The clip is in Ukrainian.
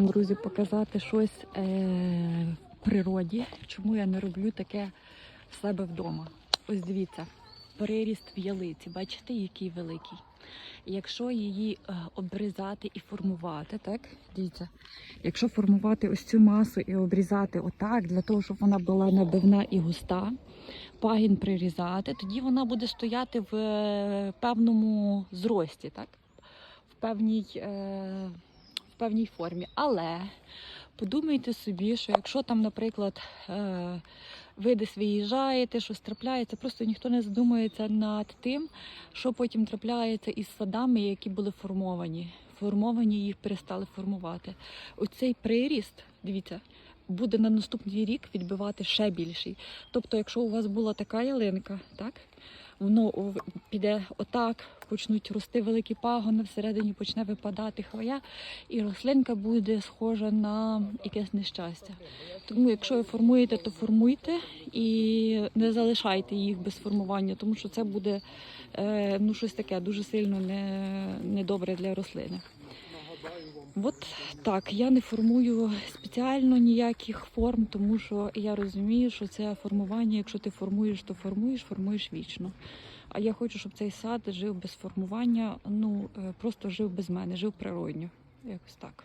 вам, друзі, показати щось е, в природі, чому я не роблю таке в себе вдома. Ось дивіться, переріст в ялиці, бачите, який великий. Якщо її е, обрізати і формувати, так, дивіться, якщо формувати ось цю масу і обрізати отак, для того, щоб вона була набивна і густа, пагін прирізати, тоді вона буде стояти в е, певному зрості, так? в певній, е, певній формі. Але подумайте собі, що якщо там, наприклад, ви десь виїжджаєте, щось трапляється, просто ніхто не задумується над тим, що потім трапляється із садами, які були формовані. Формовані їх перестали формувати. Оцей приріст, дивіться, буде на наступний рік відбивати ще більший. Тобто, якщо у вас була така ялинка, так воно піде отак, почнуть рости великі пагони, всередині почне випадати хвоя, і рослинка буде схожа на якесь нещастя. Тому, якщо ви формуєте, то формуйте і не залишайте їх без формування, тому що це буде е, ну, щось таке дуже сильно не, недобре для рослини. От так, я не формую спеціально ніяких форм, тому що я розумію, що це формування, якщо ти формуєш, то формуєш, формуєш вічно. А я хочу, щоб цей сад жив без формування, ну е, просто жив без мене, жив природньо. Якось так.